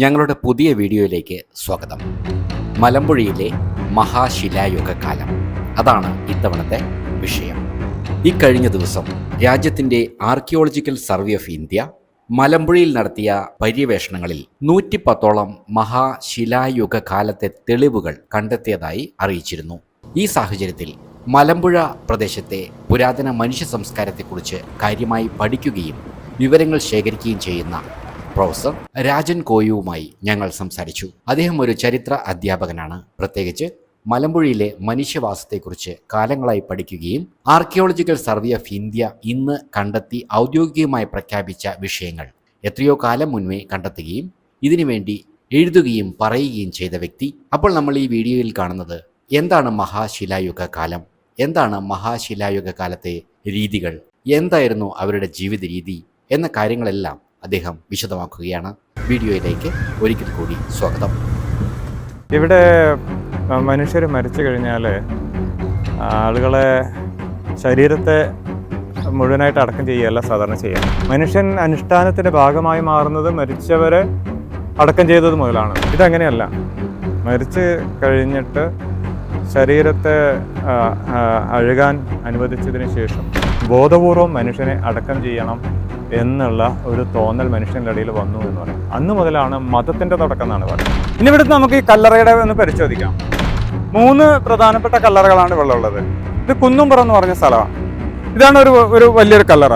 ഞങ്ങളുടെ പുതിയ വീഡിയോയിലേക്ക് സ്വാഗതം. മലമ്പുഴയിലെ മഹാശിലായുഗകാലം. അതാണ് ഇത്തവണത്തെ വിഷയം. ഇക്കഴിഞ്ഞ ദിവസം രാജ്യത്തിന്റെ ആർക്കിയോളജിക്കൽ സർവേ ഓഫ് ഇന്ത്യ മലമ്പുഴയിൽ നടത്തിയ പര്യവേഷണങ്ങളിൽ നൂറ്റിപ്പത്തോളം മഹാശിലായുഗ കാലത്തെ തെളിവുകൾ കണ്ടെത്തിയതായി അറിയിച്ചിരുന്നു. ഈ സാഹചര്യത്തിൽ മലമ്പുഴ പ്രദേശത്തെ പുരാതന മനുഷ്യ സംസ്കാരത്തെക്കുറിച്ച് കാര്യമായി പഠിക്കുകയും വിവരങ്ങൾ ശേഖരിക്കുകയും ചെയ്യുന്ന പ്രൊഫസർ രാജൻ കോയുവുമായി ഞങ്ങൾ സംസാരിച്ചു. അദ്ദേഹം ഒരു ചരിത്ര അധ്യാപകനാണ്. പ്രത്യേകിച്ച് മലമ്പുഴയിലെ മനുഷ്യവാസത്തെക്കുറിച്ച് കാലങ്ങളായി പഠിക്കുകയും ആർക്കിയോളജിക്കൽ സർവേ ഓഫ് ഇന്ത്യ ഇന്ന് കണ്ടെത്തി ഔദ്യോഗികമായി പ്രഖ്യാപിച്ച വിഷയങ്ങൾ എത്രയോ കാലം മുൻപേ കണ്ടെത്തുകയും ഇതിനുവേണ്ടി എഴുതുകയും പറയുകയും ചെയ്ത വ്യക്തി. അപ്പോൾ നമ്മൾ ഈ വീഡിയോയിൽ കാണുന്നത് എന്താണ് മഹാശിലായുഗ കാലം? എന്താണ് മഹാശിലായുഗ കാലത്തെ രീതികൾ? എന്തായിരുന്നു അവരുടെ ജീവിത രീതി എന്ന കാര്യങ്ങളെല്ലാം അദ്ദേഹം വിശദമാക്കുകയാണ്. വീഡിയോയിലേക്ക് ഒരിക്കൽ കൂടി സ്വാഗതം. ഇവിടെ മനുഷ്യർ മരിച്ചു കഴിഞ്ഞാൽ ആളുകളെ ശരീരത്തെ മുഴുവനായിട്ട് അടക്കം ചെയ്യുകയല്ല സാധാരണ ചെയ്യുക. മനുഷ്യൻ അനുഷ്ഠാനത്തിന്റെ ഭാഗമായി മാറുന്നത് മരിച്ചവരെ അടക്കം ചെയ്തത് മുതലാണ്. ഇതങ്ങനെയല്ല. മരിച്ചു കഴിഞ്ഞിട്ട് ശരീരത്തെ അഴുകാൻ അനുവദിച്ചതിന് ശേഷം ബോധപൂർവം മനുഷ്യനെ അടക്കം ചെയ്യണം. എന്നുള്ള ഒരു തോന്നൽ മനുഷ്യന്റെ ഇടയിൽ വന്നു എന്ന് പറയും. അന്ന് മുതലാണ് മതത്തിന്റെ തുടക്കം എന്നാണ് പറയുന്നത്. ഇനി ഇവിടുത്തെ നമുക്ക് ഈ കല്ലറയുടെ ഒന്ന് പരിശോധിക്കാം. മൂന്ന് പ്രധാനപ്പെട്ട കല്ലറകളാണ് ഇവിടെ ഉള്ളത്. ഇത് കുന്നുംപുറം എന്ന് പറഞ്ഞ സ്ഥലമാണ്. ഇതാണ് ഒരു ഒരു വലിയൊരു കല്ലറ.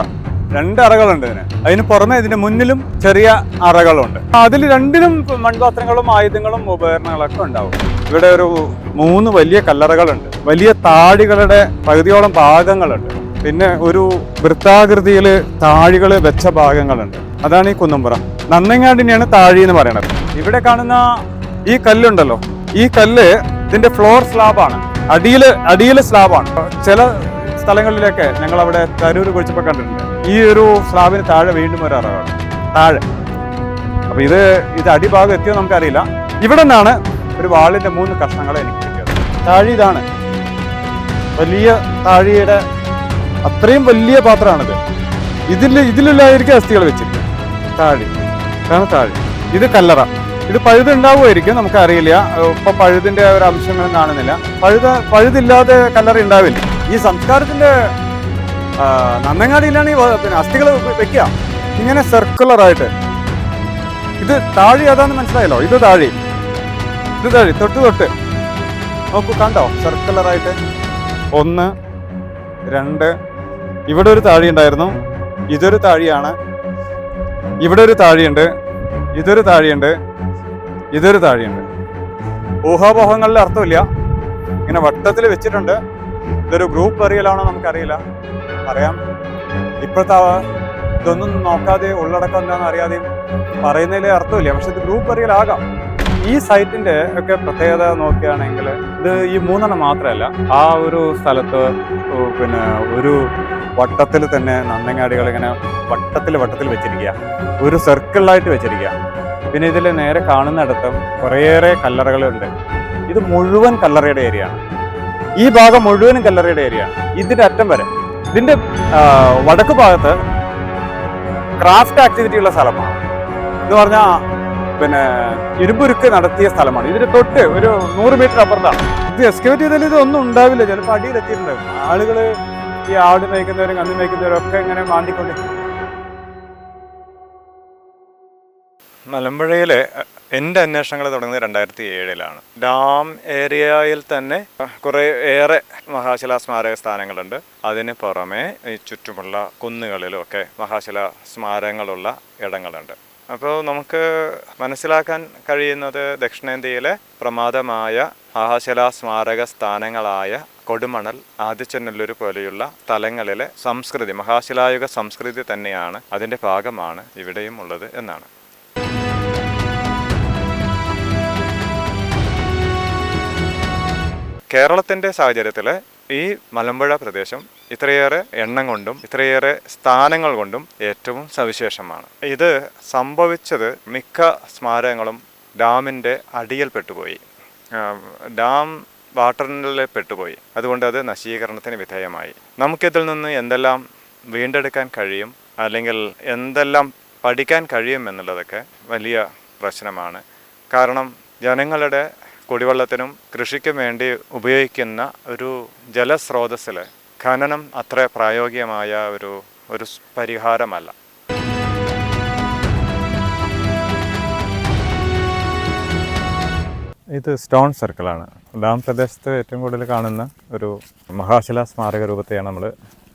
രണ്ട് അറകളുണ്ട് ഇതിന്. അതിന് പുറമെ ഇതിന്റെ മുന്നിലും ചെറിയ അറകളുണ്ട്. അതിൽ രണ്ടിലും മൺപാത്രങ്ങളും ആയുധങ്ങളും ഉപകരണങ്ങളൊക്കെ ഉണ്ടാവും. ഇവിടെ ഒരു മൂന്ന് വലിയ കല്ലറകളുണ്ട്. വലിയ താടികളുടെ പകുതിയോളം ഭാഗങ്ങളുണ്ട്. പിന്നെ ഒരു വൃത്താകൃതിയിൽ താഴികൾ വെച്ച ഭാഗങ്ങളുണ്ട്. അതാണ് ഈ കുന്നുംപുറ. നന്നങ്ങാടിനെയാണ് താഴി എന്ന് പറയുന്നത് ഇവിടെ കാണുന്ന ഈ കല്ലുണ്ടല്ലോ. ഈ കല്ല് ഇതിന്റെ ഫ്ലോർ സ്ലാബാണ് അടിയിൽ അടിയിൽ സ്ലാബാണ് ചില സ്ഥലങ്ങളിലൊക്കെ ഞങ്ങൾ അവിടെ തരൂർ കുഴിച്ചപ്പോൾ കണ്ടിട്ടുണ്ട്. ഈ ഒരു സ്ലാബിന് താഴെ വീണ്ടും ഒരു അറവാണ് താഴെ. അപ്പൊ ഇത് ഇത് അടിഭാഗം എത്തിയോ നമുക്കറിയില്ല. ഇവിടെ നിന്നാണ് ഒരു വാളിന്റെ മൂന്ന് കഷ്ണങ്ങൾ എനിക്ക് കിട്ടിയത്. താഴി ഇതാണ്. വലിയ താഴിയുടെ അത്രയും വലിയ പാത്രമാണിത്. ഇതിൽ ഇതിലുള്ളതായിരിക്കും അസ്ഥികൾ വെച്ചിട്ട് താഴെ. കാരണം താഴെ. ഇത് കല്ലറ. ഇത് പഴുത് ഉണ്ടാവുമായിരിക്കും നമുക്കറിയില്ല ഇപ്പൊ പഴുതിന്റെ ഒരു അംശങ്ങൾ കാണുന്നില്ല. പഴുത പഴുതില്ലാതെ കല്ലറ ഉണ്ടാവില്ല. ഈ സംസ്കാരത്തിന്റെ നന്നങ്ങാടിയിലാണ് ഈ പിന്നെ അസ്ഥികൾ വെക്കുക. ഇങ്ങനെ സർക്കുലർ ആയിട്ട് ഇത് താഴെ ഏതാന്ന് മനസ്സിലായല്ലോ? ഇത് താഴെ. ഇത് താഴെ. തൊട്ട് തൊട്ട്. നോക്കൂ കണ്ടോ? സർക്കുലർ ആയിട്ട് ഒന്ന് രണ്ട് ഇവിടെ ഒരു താഴി ഉണ്ടായിരുന്നു. ഇതൊരു താഴിയാണ്. ഇവിടെ ഒരു താഴിയുണ്ട്. ഇതൊരു താഴിയുണ്ട്. ഇതൊരു താഴിയുണ്ട്. ഊഹാപോഹങ്ങളിൽ അർത്ഥമില്ല. ഇങ്ങനെ വട്ടത്തിൽ വെച്ചിട്ടുണ്ട്. ഇതൊരു ഗ്രൂപ്പ് അറിയലാണോ നമുക്കറിയില്ല. പറയാം. ഇപ്പോഴത്തെ ഇതൊന്നും നോക്കാതെ ഉള്ളടക്കം എന്താണെന്ന് അറിയാതെയും പറയുന്നതിലെ അർത്ഥമില്ല. പക്ഷെ ഇത് ഗ്രൂപ്പ് എറിയലാകാം ഈ സൈറ്റിന്റെ ഒക്കെ പ്രത്യേകത നോക്കുകയാണെങ്കിൽ ഇത് ഈ മൂന്നെണ്ണം മാത്രമല്ല. ആ ഒരു സ്ഥലത്ത് പിന്നെ ഒരു വട്ടത്തിൽ തന്നെ നന്നങ്ങാടികൾ ഇങ്ങനെ വട്ടത്തിൽ വട്ടത്തിൽ വെച്ചിരിക്കുക. ഒരു സർക്കിളായിട്ട് വെച്ചിരിക്കുക. പിന്നെ ഇതിൽ നേരെ കാണുന്നിടത്തും കുറേയേറെ കല്ലറകളുണ്ട് ഇത് മുഴുവൻ കല്ലറയുടെ ഏരിയ ആണ്. ഈ ഭാഗം മുഴുവനും കല്ലറയുടെ ഏരിയ ആണ്. ഇതിന്റെ അറ്റം വരെ. ഇതിന്റെ ആ, വടക്ക് ഭാഗത്ത് ക്രാഫ്റ്റ് ആക്ടിവിറ്റി ഉള്ള സ്ഥലമാണ്. എന്ന് പറഞ്ഞാൽ പിന്നെ ഇരുമ്പുരുക്ക് നടത്തിയ സ്ഥലമാണ്. ഇതിന് തൊട്ട് ഒരു നൂറ് മീറ്റർ അപ്പുറത്താണ്. ഇത് എക്സ്കവേറ്റ് ചെയ്താൽ ഇതൊന്നും ഉണ്ടാവില്ല. ചിലപ്പോൾ അടിയിലെത്തിയിട്ടുണ്ടാവും ആളുകൾ ഈ ആട് മേയ്ക്കുന്നവരും കന്ന് മേയ്ക്കുന്നവരും ഒക്കെ ഇങ്ങനെ മാന്തിക്കൊണ്ട് മലമ്പുഴയിലെ എന്റെ അന്വേഷണങ്ങൾ തുടങ്ങുന്നത് രണ്ടായിരത്തി ഏഴിലാണ് ഡാം ഏരിയയിൽ തന്നെ കുറേ ഏറെ മഹാശിലാ സ്മാരക സ്ഥാനങ്ങളുണ്ട്. അതിന് പുറമെ ഈ ചുറ്റുമുള്ള കുന്നുകളിലുമൊക്കെ മഹാശിലാ സ്മാരകങ്ങളുള്ള ഇടങ്ങളുണ്ട്. അപ്പോൾ നമുക്ക് മനസ്സിലാക്കാൻ കഴിയുന്നത് ദക്ഷിണേന്ത്യയിലെ പ്രമാദമായ മഹാശിലാ സ്മാരക സ്ഥാനങ്ങളായ കൊടുമണൽ ആദിച്ചനല്ലൂർ പോലെയുള്ള സ്ഥലങ്ങളിലെ സംസ്കൃതി മഹാശിലായുഗ സംസ്കൃതി തന്നെയാണ് അതിന്റെ ഭാഗമാണ് ഇവിടെയും ഉള്ളത് എന്നാണ്. കേരളത്തിന്റെ സാഹചര്യത്തിൽ ഈ മലമ്പുഴ പ്രദേശം ഇത്രയേറെ എണ്ണം കൊണ്ടും ഇത്രയേറെ സ്ഥാനങ്ങൾ കൊണ്ടും ഏറ്റവും സവിശേഷമാണ്. ഇത് സംഭവിച്ചത് മിക്ക സ്മാരകങ്ങളും ഡാമിന്റെ അടിയിൽ പെട്ടുപോയി. ഡാം വാട്ടറിൽ പെട്ടുപോയി. അതുകൊണ്ട് അത് നശീകരണത്തിന് വിധേയമായി. നമുക്കിതിൽ നിന്ന് എന്തെല്ലാം വീണ്ടെടുക്കാൻ കഴിയും? അല്ലെങ്കിൽ എന്തെല്ലാം പഠിക്കാൻ കഴിയും എന്നുള്ളതൊക്കെ വലിയ പ്രശ്നമാണ്. കാരണം ജനങ്ങളുടെ കുടിവെള്ളത്തിനും കൃഷിക്കും വേണ്ടി ഉപയോഗിക്കുന്ന ഒരു ജലസ്രോതസ്സിൽ ഖനനം അത്ര പ്രായോഗികമായ ഒരു ഒരു പരിഹാരമല്ല. ഇത് സ്റ്റോൺ സർക്കിളാണ്. ഡാം പ്രദേശത്ത് ഏറ്റവും കൂടുതൽ കാണുന്ന ഒരു മഹാശില സ്മാരക രൂപത്തെയാണ് നമ്മൾ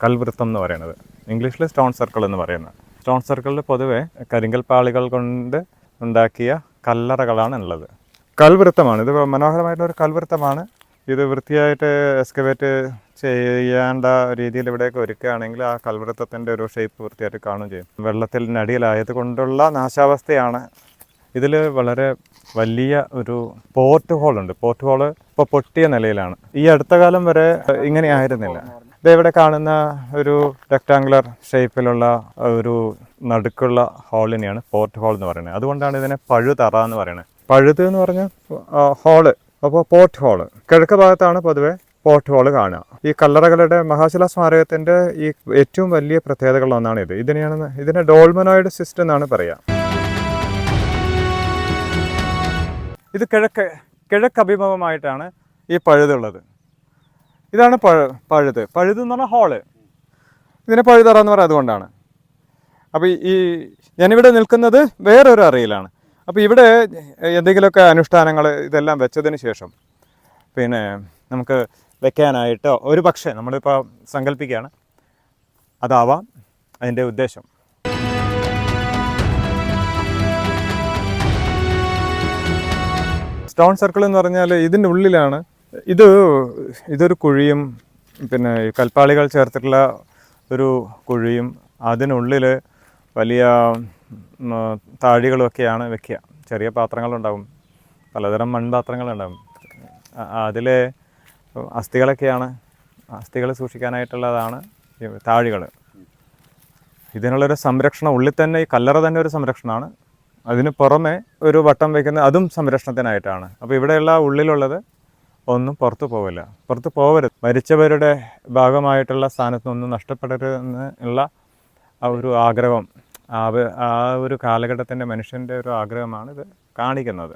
കൽവൃത്തം എന്ന് പറയുന്നത്. ഇംഗ്ലീഷിൽ സ്റ്റോൺ സർക്കിൾ എന്ന് പറയുന്നത്. സ്റ്റോൺ സർക്കിളിൽ പൊതുവെ കരിങ്കൽ പാളികൾ കൊണ്ട് ഉണ്ടാക്കിയ കല്ലറകളാണ് ഉള്ളത്. കൽവൃത്തമാണ്. ഇത് മനോഹരമായിട്ടുള്ള ഒരു കൽവൃത്തമാണ്. ഇത് വൃത്തിയായിട്ട് എക്സ്കവേറ്റ് ചെയ്യേണ്ട രീതിയിൽ ഇവിടെയൊക്കെ ഒരുക്കുകയാണെങ്കിൽ ആ കൽവൃത്തത്തിന്റെ ഒരു ഷേപ്പ് വൃത്തിയായിട്ട് കാണുകയും ചെയ്യും. വെള്ളത്തിനടിയിലായത് കൊണ്ടുള്ള നാശാവസ്ഥയാണ്. ഇതിൽ വളരെ വലിയ ഒരു പോർട്ട് ഹോൾ ഉണ്ട്. പോർട്ട് ഹോൾ ഇപ്പോൾ പൊട്ടിയ നിലയിലാണ്. ഈ അടുത്ത കാലം വരെ ഇങ്ങനെ ആയിരുന്നില്ല. ഇവിടെ കാണുന്ന ഒരു റെക്ടാങ്കുലർ ഷേപ്പിലുള്ള ഒരു നടുക്കുള്ള ഹോളിനെയാണ് പോർട്ട് ഹോൾ എന്ന് പറയുന്നത്. അതുകൊണ്ടാണ് ഇതിനെ പഴുതറ എന്ന് പറയുന്നത്. പഴുത് എന്ന് പറഞ്ഞാൽ ഹോൾ അപ്പോൾ പോർട്ട് ഹോൾ കിഴക്ക് ഭാഗത്താണ് പൊതുവെ പോർട്ട് ഹോൾ കാണുക. ഈ കല്ലറകളുടെ മഹാശില സ്മാരകത്തിന്റെ ഈ ഏറ്റവും വലിയ പ്രത്യേകതകളിലൊന്നാണ് ഇത്. ഇതിനെയാണ് ഇതിനെ ഡോൾമനോയിഡ് സിസ്റ്റം എന്നാണ് പറയുക. ഇത് കിഴക്ക് കിഴക്ക് അഭിമുഖമായിട്ടാണ് ഈ പഴുതുള്ളത് ഇതാണ് പഴ പഴുത്. പഴുത് എന്ന് പറഞ്ഞാൽ ഹോൾ ഇതിനെ പഴുതറ എന്ന് പറയുന്നത് അതുകൊണ്ടാണ് അപ്പോൾ ഈ ഞാനിവിടെ നിൽക്കുന്നത് വേറൊരു അറിയിലാണ്. അപ്പോൾ ഇവിടെ എന്തെങ്കിലുമൊക്കെ അനുഷ്ഠാനങ്ങൾ ഇതെല്ലാം വെച്ചതിന് ശേഷം പിന്നെ നമുക്ക് വെക്കാനായിട്ടോ ഒരു പക്ഷേ നമ്മളിപ്പോൾ സങ്കല്പിക്കുകയാണ്. അതാവാം അതിന്റെ ഉദ്ദേശം. സ്റ്റോൺ സർക്കിൾ എന്ന് പറഞ്ഞാൽ ഇതിന്റെ ഉള്ളിലാണ് ഇത് ഇതൊരു കുഴിയും പിന്നെ കൽപ്പാളികൾ ചേർത്തിട്ടുള്ള ഒരു കുഴിയും അതിനുള്ളിൽ വലിയ താഴികളുമൊക്കെയാണ് വെക്കുക. ചെറിയ പാത്രങ്ങളുണ്ടാവും. പലതരം മൺപാത്രങ്ങളുണ്ടാവും. അതിൽ അസ്ഥികളൊക്കെയാണ് അസ്ഥികൾ സൂക്ഷിക്കാനായിട്ടുള്ളതാണ് താഴികൾ ഇതിനുള്ളൊരു സംരക്ഷണം ഉള്ളിൽ തന്നെ ഈ കല്ലറ തന്നെ ഒരു സംരക്ഷണമാണ്. അതിന് പുറമെ ഒരു വട്ടം വയ്ക്കുന്ന അതും സംരക്ഷണത്തിനായിട്ടാണ്. അപ്പോൾ ഇവിടെയുള്ള ഉള്ളിലുള്ളത് ഒന്നും പുറത്തു പോവില്ല. പുറത്ത് പോകരുത് മരിച്ചവരുടെ ഭാഗമായിട്ടുള്ള സ്ഥാനത്തൊന്നും നഷ്ടപ്പെടരുതെന്ന് ഉള്ള ആ ഒരു ആഗ്രഹം ആ ആ ഒരു കാലഘട്ടത്തിന്റെ മനുഷ്യന്റെ ഒരു ആഗ്രഹമാണ് ഇത് കാണിക്കുന്നത്.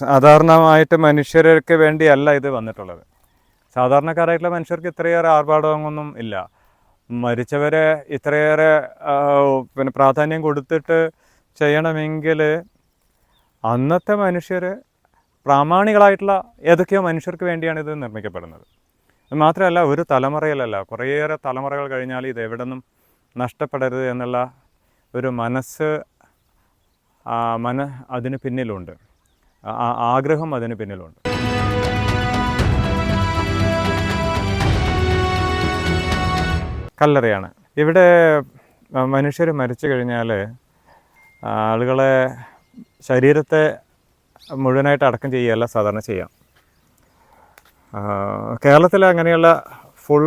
സാധാരണമായിട്ട് മനുഷ്യർക്ക് വേണ്ടിയല്ല ഇത് വന്നിട്ടുള്ളത്. സാധാരണക്കാരായിട്ടുള്ള മനുഷ്യർക്ക് ഇത്രയേറെ ആർഭാടമൊന്നും ഇല്ല. മരിച്ചവരെ ഇത്രയേറെ പിന്നെ പ്രാധാന്യം കൊടുത്തിട്ട് ചെയ്യണമെങ്കിൽ അന്നത്തെ മനുഷ്യർ പ്രാമാണികളായിട്ടുള്ള ഏതൊക്കെയോ മനുഷ്യർക്ക് വേണ്ടിയാണ് ഇത് നിർമ്മിക്കപ്പെടുന്നത്. മാത്രമല്ല ഒരു തലമുറയിലല്ല. കുറേയേറെ തലമുറകൾ കഴിഞ്ഞാൽ ഇത് എവിടെ നിന്നും നഷ്ടപ്പെടരുത് എന്നുള്ള ഒരു മനസ്സ് മന അതിന് പിന്നിലുണ്ട്. ആഗ്രഹം അതിന് പിന്നിലുണ്ട്. കല്ലറയാണ്. ഇവിടെ മനുഷ്യർ മരിച്ചു കഴിഞ്ഞാൽ ആളുകളെ ശരീരത്തെ മുഴുവനായിട്ട് അടക്കം ചെയ്യുകയല്ല സാധാരണ ചെയ്യാം. കേരളത്തിൽ അങ്ങനെയുള്ള ഫുൾ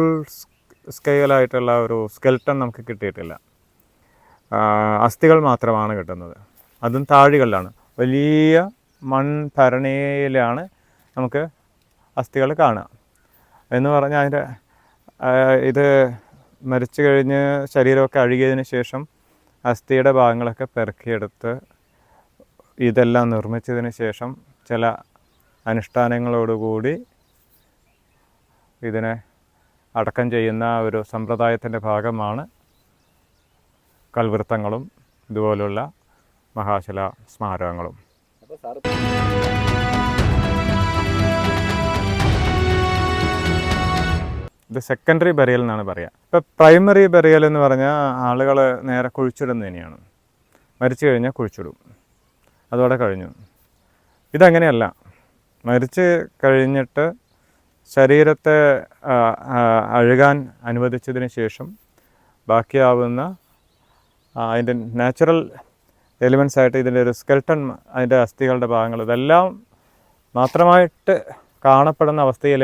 സ്കെയിലായിട്ടുള്ള ഒരു സ്കെൽട്ടൺ നമുക്ക് കിട്ടിയിട്ടില്ല. അസ്ഥികൾ മാത്രമാണ് കിട്ടുന്നത്. അതും താഴികളിലാണ് വലിയ മൺഭരണിയിലാണ് നമുക്ക് അസ്ഥികൾ കാണുക. എന്ന് പറഞ്ഞാൽ അതിന്റെ ഇത് മരിച്ചു കഴിഞ്ഞ് ശരീരമൊക്കെ അഴുകിയതിന് ശേഷം അസ്ഥിയുടെ ഭാഗങ്ങളൊക്കെ പെറുക്കിയെടുത്ത് ഇതെല്ലാം നിർമ്മിച്ചതിന് ശേഷം ചില അനുഷ്ഠാനങ്ങളോടുകൂടി ഇതിനെ അടക്കം ചെയ്യുന്ന ഒരു സമ്പ്രദായത്തിന്റെ ഭാഗമാണ് കൽവൃത്തങ്ങളും ഇതുപോലുള്ള മഹാശില സ്മാരകങ്ങളും. ഇത് സെക്കൻഡറി ബെറിയൽ എന്നാണ് പറയുക ഇപ്പോൾ പ്രൈമറി ബെറിയൽ എന്ന് പറഞ്ഞാൽ ആളുകൾ നേരെ കുഴിച്ചിടുന്നതിനെയാണ് മരിച്ചു കഴിഞ്ഞാൽ കുഴിച്ചിടും. അതോടെ കഴിഞ്ഞു. ഇതങ്ങനെയല്ല. മരിച്ച് കഴിഞ്ഞിട്ട് ശരീരത്തെ അഴുകാൻ അനുവദിച്ചതിന് ശേഷം ബാക്കിയാവുന്ന അതിന്റെ നാച്ചുറൽ എലിമെൻസ് ആയിട്ട് ഇതിന്റെ ഒരു സ്കെൽട്ടൺ അതിന്റെ അസ്ഥികളുടെ ഭാഗങ്ങൾ ഇതെല്ലാം മാത്രമായിട്ട് കാണപ്പെടുന്ന അവസ്ഥയിൽ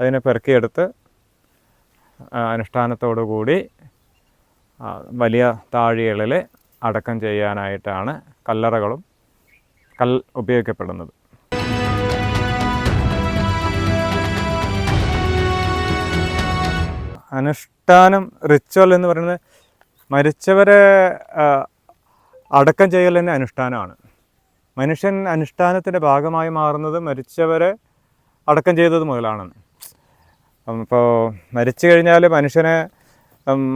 അതിനെ പെറുക്കിയെടുത്ത് അനുഷ്ഠാനത്തോടു കൂടി വലിയ താഴികളിൽ അടക്കം ചെയ്യാനായിട്ടാണ് കല്ലറകളും കൽ ഉപയോഗിക്കപ്പെടുന്നത്. അനുഷ്ഠാനം റിച്വൽ എന്ന് പറയുന്നത് മരിച്ചവരെ അടക്കം ചെയ്യൽ തന്നെ അനുഷ്ഠാനമാണ്. മനുഷ്യൻ അനുഷ്ഠാനത്തിന്റെ ഭാഗമായി മാറുന്നത് മരിച്ചവരെ അടക്കം ചെയ്തത് മുതലാണ് ഇപ്പോൾ മരിച്ചു കഴിഞ്ഞാൽ മനുഷ്യനെ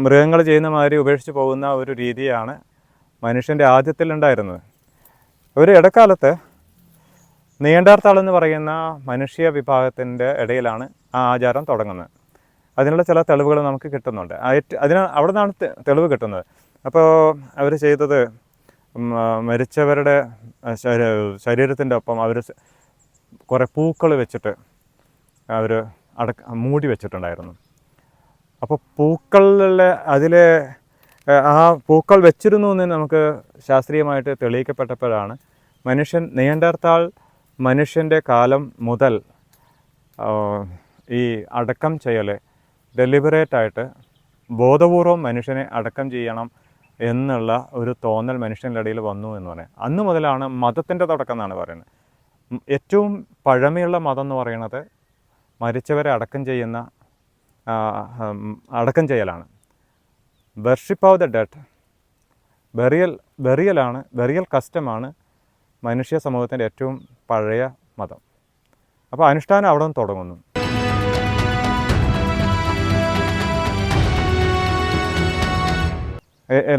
മൃഗങ്ങൾ ചെയ്യുന്ന മാതിരി ഉപേക്ഷിച്ച് പോകുന്ന ഒരു രീതിയാണ് മനുഷ്യന്റെ ആദ്യത്തിലുണ്ടായിരുന്നത്. ഒരു ഇടക്കാലത്ത് നീണ്ടാർത്താൾ എന്ന് പറയുന്ന മനുഷ്യ വിഭാഗത്തിന്റെ ഇടയിലാണ് ആ ആചാരം തുടങ്ങുന്നത്. അതിനുള്ള ചില തെളിവുകൾ നമുക്ക് കിട്ടുന്നുണ്ട്. അതിന് അവിടെ നിന്നാണ് തെളിവ് കിട്ടുന്നത്. അപ്പോൾ അവർ ചെയ്തത് മരിച്ചവരുടെ ശരീരത്തിന്റെ ഒപ്പം അവർ കുറേ പൂക്കൾ വെച്ചിട്ട് അവർ അടക്ക മൂടി വെച്ചിട്ടുണ്ടായിരുന്നു. അപ്പോൾ പൂക്കളിലെ അതിലെ ആ പൂക്കൾ വെച്ചിരുന്നു എന്ന് നമുക്ക് ശാസ്ത്രീയമായിട്ട് തെളിയിക്കപ്പെട്ടപ്പോഴാണ് മനുഷ്യൻ നീണ്ടർത്താൾ മനുഷ്യന്റെ കാലം മുതൽ ഈ അടക്കം ചെയ്യൽ ഡെലിബറേറ്റായിട്ട് ബോധപൂർവം മനുഷ്യനെ അടക്കം ചെയ്യണം എന്നുള്ള ഒരു തോന്നൽ മനുഷ്യന്റെ ഇടയിൽ വന്നു എന്ന് പറയാം. അന്ന് മുതലാണ് മതത്തിന്റെ തുടക്കം എന്നാണ് പറയുന്നത്. ഏറ്റവും പഴമയുള്ള മതം എന്ന് പറയുന്നത് മരിച്ചവരെ അടക്കം ചെയ്യുന്ന അടക്കം ചെയ്യലാണ്. Worship of the dead burial ബെറിയലാണ് burial കസ്റ്റമാണ് മനുഷ്യ സമൂഹത്തിന്റെ ഏറ്റവും പഴയ മതം. അപ്പോൾ അനുഷ്ഠാനം അവിടെ നിന്ന് തുടങ്ങുന്നു.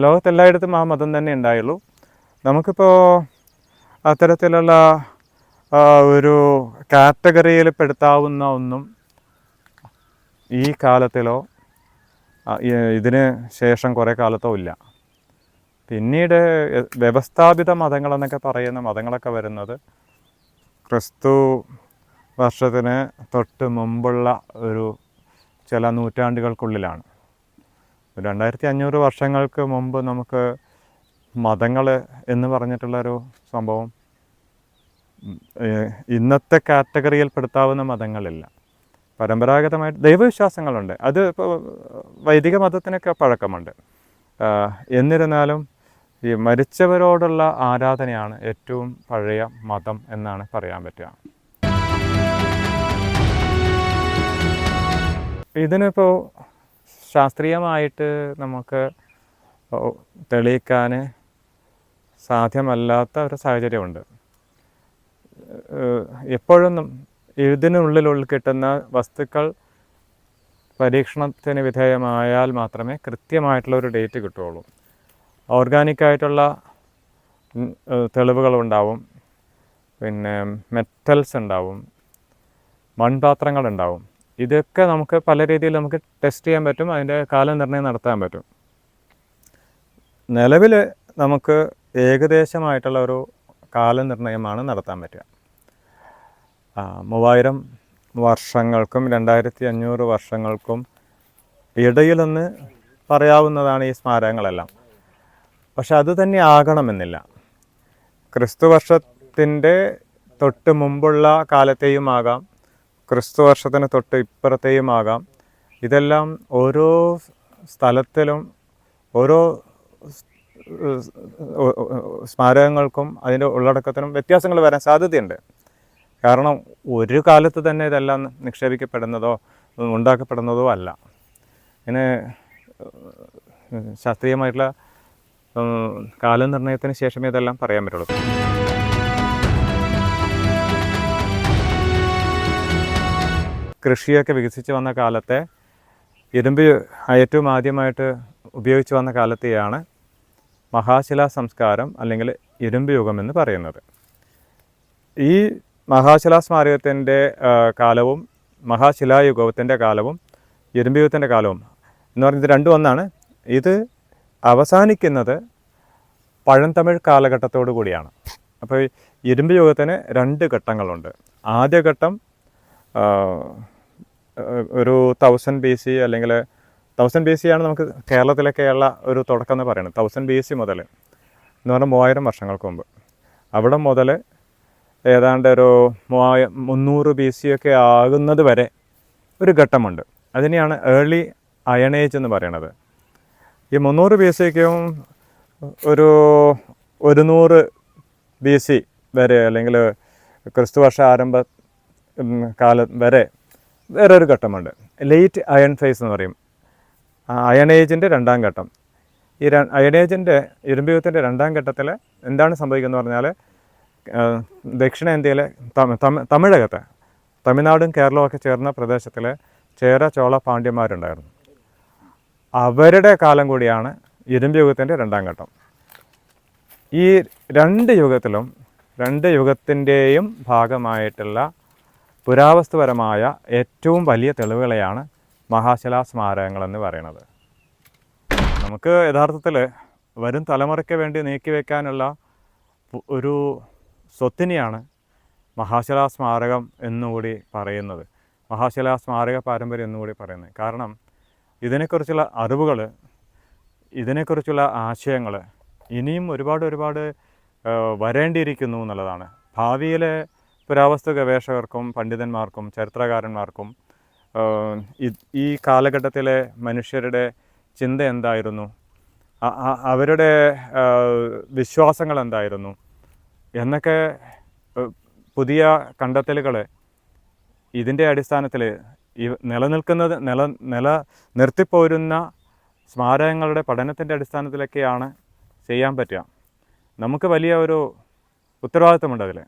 ലോകത്തെല്ലായിടത്തും ആ മതം തന്നെ ഉണ്ടായുള്ളൂ. നമുക്കിപ്പോൾ അത്തരത്തിലുള്ള ഒരു കാറ്റഗറിയിൽ പെടുത്താവുന്ന ഒന്നും ഈ കാലത്തിലോ ഇതിന് ശേഷം കുറേ കാലത്തോ ഇല്ല. പിന്നീട് വ്യവസ്ഥാപിത മതങ്ങളെന്നൊക്കെ പറയുന്ന മതങ്ങളൊക്കെ വരുന്നത് ക്രിസ്തു വർഷത്തിന് തൊട്ട് മുമ്പുള്ള ഒരു ചില നൂറ്റാണ്ടുകൾക്കുള്ളിലാണ്. ഒരു രണ്ടായിരത്തി അഞ്ഞൂറ് വർഷങ്ങൾക്ക് മുമ്പ് നമുക്ക് മതങ്ങൾ എന്ന് പറഞ്ഞിട്ടുള്ളൊരു സംഭവം ഇന്നത്തെ കാറ്റഗറിയിൽ പെടുത്താവുന്ന മതങ്ങളില്ല. പരമ്പരാഗതമായിട്ട് ദൈവവിശ്വാസങ്ങളുണ്ട്. അത് ഇപ്പോൾ വൈദിക മതത്തിനൊക്കെ പഴക്കമുണ്ട്. എന്നിരുന്നാലും ഈ മരിച്ചവരോടുള്ള ആരാധനയാണ് ഏറ്റവും പഴയ മതം എന്നാണ് പറയാൻ പറ്റുക. ഇതിനിപ്പോൾ ശാസ്ത്രീയമായിട്ട് നമുക്ക് തെളിയിക്കാൻ സാധ്യമല്ലാത്ത ഒരു സാഹചര്യമുണ്ട്. എപ്പോഴും എഴുതിനുള്ളിൽ ഇതിനുള്ളിൽ കിട്ടുന്ന വസ്തുക്കൾ പരീക്ഷണത്തിന് വിധേയമായാൽ മാത്രമേ കൃത്യമായിട്ടുള്ള ഒരു ഡേറ്റ് കിട്ടുകയുള്ളൂ. ഓർഗാനിക്കായിട്ടുള്ള തെളിവുകളുണ്ടാവും. പിന്നെ മെറ്റൽസ് ഉണ്ടാവും. മൺപാത്രങ്ങളുണ്ടാവും. ഇതൊക്കെ നമുക്ക് പല രീതിയിൽ നമുക്ക് ടെസ്റ്റ് ചെയ്യാൻ പറ്റും അതിന്റെ കാലനിർണയം നടത്താൻ പറ്റും. നിലവിൽ നമുക്ക് ഏകദേശമായിട്ടുള്ള ഒരു കാലനിർണയമാണ് നടത്താൻ പറ്റുക. മൂവായിരം വർഷങ്ങൾക്കും രണ്ടായിരത്തി അഞ്ഞൂറ് വർഷങ്ങൾക്കും ഇടയിലെന്ന് പറയാവുന്നതാണ് ഈ സ്മാരകങ്ങളെല്ലാം. പക്ഷെ അത് തന്നെ ആകണമെന്നില്ല. ക്രിസ്തുവർഷത്തിന്റെ തൊട്ട് മുമ്പുള്ള കാലത്തെയും ആകാം ക്രിസ്തു വർഷത്തിന് തൊട്ട് ഇപ്പുറത്തെയും ആകാം ഇതെല്ലാം ഓരോ സ്ഥലത്തിലും ഓരോ സ്മാരകങ്ങൾക്കും അതിന്റെ ഉള്ളടക്കത്തിനും വ്യത്യാസങ്ങൾ വരാൻ സാധ്യതയുണ്ട്. കാരണം ഒരു കാലത്ത് തന്നെ ഇതെല്ലാം നിക്ഷേപിക്കപ്പെടുന്നതോ ഉണ്ടാക്കപ്പെടുന്നതോ അല്ല. ഇങ്ങനെ ശാസ്ത്രീയമായിട്ടുള്ള കാലനിർണയത്തിന് ശേഷമേ ഇതെല്ലാം പറയാൻ പറ്റുള്ളൂ. കൃഷിയൊക്കെ വികസിച്ച് വന്ന കാലത്തെ ഇരുമ്പ് ഏറ്റവും ആദ്യമായിട്ട് ഉപയോഗിച്ച് വന്ന കാലത്തെയാണ് മഹാശിലാ സംസ്കാരം അല്ലെങ്കിൽ ഇരുമ്പ് യുഗം എന്ന് പറയുന്നത്. ഈ മഹാശിലാ സ്മാരകത്തിന്റെ കാലവും മഹാശിലായുഗത്തിന്റെ കാലവും ഇരുമ്പ് യുഗത്തിന്റെ കാലവും എന്ന് പറയുന്നത് രണ്ടും ഒന്നാണ്. ഇത് അവസാനിക്കുന്നത് പഴന്തമിഴ് കാലഘട്ടത്തോടു കൂടിയാണ്. അപ്പോൾ ഇരുമ്പ് യുഗത്തിന് രണ്ട് ഘട്ടങ്ങളുണ്ട്. ആദ്യ ഘട്ടം ആ, ഒരു തൗസൻഡ് ബി സി അല്ലെങ്കിൽ തൗസൻഡ് ബി സി ആണ് നമുക്ക് കേരളത്തിലൊക്കെയുള്ള ഒരു തുടക്കം എന്ന് പറയുന്നത്. തൗസൻഡ് ബി സി മുതൽ എന്ന് പറഞ്ഞാൽ മൂവായിരം വർഷങ്ങൾക്ക് മുമ്പ്. അവിടെ മുതൽ ഏതാണ്ട് ഒരു മൂവായ മുന്നൂറ് ബി സി ഒക്കെ ആകുന്നത് വരെ ഒരു ഘട്ടമുണ്ട്. അതിനെയാണ് ഏർലി അയൺ ഏജ് എന്ന് പറയണത് ഈ മുന്നൂറ് ബി സിക്കും ഒരു ഒരുന്നൂറ് ബി സി വരെ അല്ലെങ്കിൽ ക്രിസ്തുവർഷ ആരംഭ കാലം വരെ വേറെ ഒരു ഘട്ടമുണ്ട്. ലേറ്റ് അയൺ ഫേസ് എന്ന് പറയും. അയൺ ഏജിന്റെ രണ്ടാം ഘട്ടം. ഈ അയൺ ഏജിന്റെ ഇരുമ്പയുഗത്തിന്റെ രണ്ടാം ഘട്ടത്തിൽ എന്താണ് സംഭവിക്കുന്നത് പറഞ്ഞാൽ ദക്ഷിണേന്ത്യയിലെ തമി തമി തമിഴകത്തെ തമിഴ്നാടും കേരളവും ഒക്കെ ചേർന്ന പ്രദേശത്തിൽ ചേര ചോള പാണ്ഡ്യന്മാരുണ്ടായിരുന്നു. അവരുടെ കാലം കൂടിയാണ് ഇരുമ്പ് യുഗത്തിന്റെ രണ്ടാം ഘട്ടം. ഈ രണ്ട് യുഗത്തിലും രണ്ട് യുഗത്തിന്റെയും ഭാഗമായിട്ടുള്ള പുരാവസ്തുപരമായ ഏറ്റവും വലിയ തെളിവുകളെയാണ് മഹാശിലാ സ്മാരകങ്ങളെന്ന് പറയുന്നത്. നമുക്ക് യഥാർത്ഥത്തിൽ വരും തലമുറയ്ക്ക് വേണ്ടി നീക്കി വയ്ക്കാനുള്ള ഒരു സ്വത്തിനെയാണ് മഹാശിലാ സ്മാരകം എന്നുകൂടി പറയുന്നത്. മഹാശിലാ സ്മാരക പാരമ്പര്യം എന്നുകൂടി പറയുന്നത്. കാരണം ഇതിനെക്കുറിച്ചുള്ള അറിവുകൾ ഇതിനെക്കുറിച്ചുള്ള ആശയങ്ങൾ ഇനിയും ഒരുപാട് ഒരുപാട് വരേണ്ടിയിരിക്കുന്നു എന്നുള്ളതാണ്. ഭാവിയിലെ പുരാവസ്തു ഗവേഷകർക്കും പണ്ഡിതന്മാർക്കും ചരിത്രകാരന്മാർക്കും ഈ കാലഘട്ടത്തിലെ മനുഷ്യരുടെ ചിന്ത എന്തായിരുന്നു? അവരുടെ വിശ്വാസങ്ങൾ എന്തായിരുന്നു? എന്നൊക്കെ പുതിയ കണ്ടെത്തലുകൾ ഇതിന്റെ അടിസ്ഥാനത്തിൽ ഈ നിലനിൽക്കുന്നത് നില നില നിർത്തിപ്പോരുന്ന സ്മാരകങ്ങളുടെ പഠനത്തിന്റെ അടിസ്ഥാനത്തിലൊക്കെയാണ് ചെയ്യാൻ പറ്റുക. നമുക്ക് വലിയ ഒരു ഉത്തരവാദിത്തമുണ്ട് അതിൽ.